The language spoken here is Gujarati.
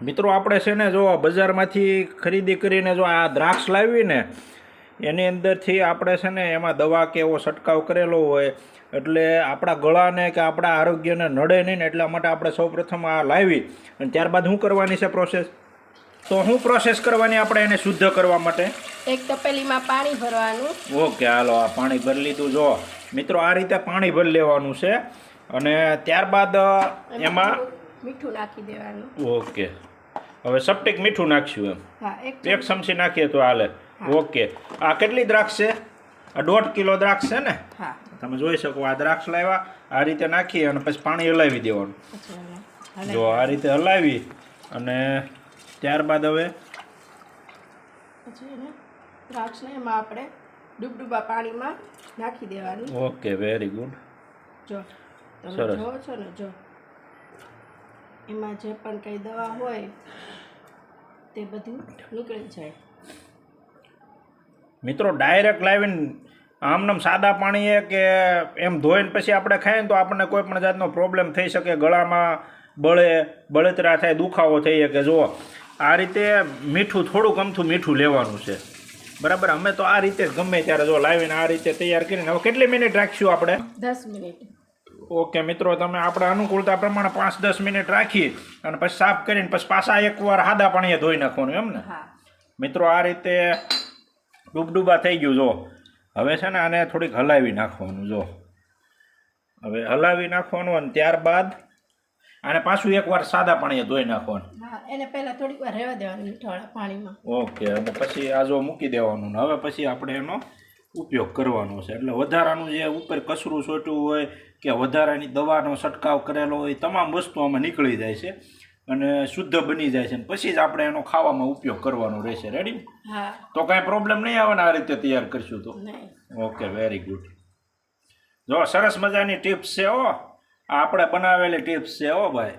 મિત્રો આપણે છે ને જો બજારમાંથી ખરીદી કરીને જો આ દ્રાક્ષ લાવીને એની અંદરથી આપણે છે ને એમાં દવા કે એવો છંટકાવ કરેલો હોય એટલે આપણા ગળાને કે આપણા આરોગ્યને નડે નહીં ને એટલા માટે આપણે સૌપ્રથમ આ લાવી અને ત્યારબાદ શું કરવાની છે પ્રોસેસ તો શું પ્રોસેસ કરવાની આપણે એને શુદ્ધ કરવા માટે? એક તપેલીમાં પાણી ભરવાનું. ઓકે હાલો આ પાણી ભરી લીધું. જો મિત્રો આ રીતે પાણી ભરી લેવાનું છે અને ત્યારબાદ એમાં મીઠું નાખી દેવાનું. ઓકે. હવે સપટેક મીઠું નાખશું એમ. હા એક ચમચી. નાખીએ તો હાલે. ઓકે. આ કેટલી દ્રાક્ષ છે? આ દોઢ કિલો દ્રાક્ષ છે ને? હા. તમે જોઈ શકો આ દ્રાક્ષ લાવ્યા આ રીતે નાખી અને પછી પાણી હલાવી દેવાનું. જો આ રીતે હલાવી અને ત્યારબાદ હવે દ્રાક્ષને એમાં આપણે ડૂબડૂબા પાણીમાં નાખી દેવાનું. ઓકે વેરી ગુડ જો તમે જોવો છો ને જો. એમાં જે પણ કંઈ દવા હોય તે બધું નીકળી જાય. મિત્રો ડાયરેક્ટ લાવીને આમનામ સાદા પાણીએ કે એમ ધોઈને પછી આપણે ખાઈએ ને તો આપણને કોઈ પણ જાતનો પ્રોબ્લેમ થઈ શકે ગળામાં બળે બળતરા થાય દુખાવો થઈ શકે જો આ રીતે મીઠું થોડુંક અમથું મીઠું લેવાનું છે. બરાબર? અમે તો આ રીતે જ ગમે ત્યારે જો લાવીને આ રીતે તૈયાર કરીને હવે કેટલી મિનિટ રાખશું આપણે? દસ મિનિટ ઓકે મિત્રો તમે આપણે અનુકૂળતા પ્રમાણે પાંચ દસ મિનિટ રાખી અને પછી સાફ કરીને પછી પાછા એકવાર સાદા પાણીએ ધોઈ નાખવાનું એમ ને? મિત્રો આ રીતે ડૂબડૂબા થઈ ગયું જો. હવે છે ને આને થોડીક હલાવી નાખવાનું જો. હવે હલાવી નાખવાનું અને ત્યારબાદ આને પાછું એકવાર સાદા પાણીએ ધોઈ નાખવાનું. એને પહેલાં થોડીક વાર રહેવા દેવાનું મીઠાવાળા પાણીમાં. ઓકે અને પછી આ જો મૂકી દેવાનું ને હવે પછી આપણે એનો ઉપયોગ કરવાનો છે. એટલે વધારાનું જે ઉપર કચરું છોટ્યું હોય કે વધારાની દવાનો છંટકાવ કરેલો હોય તમામ વસ્તુ આમાં નીકળી જાય છે અને શુદ્ધ બની જાય છે. પછી જ આપણે એનો ખાવામાં ઉપયોગ કરવાનો રહેશે. રેડી તો કાંઈ પ્રોબ્લેમ નહીં આવે ને આ રીતે તૈયાર કરશું તો? ઓકે વેરી ગુડ જો સરસ મજાની ટિપ્સ છે હો. આ આપણે બનાવેલી ટિપ્સ છે હો ભાઈ.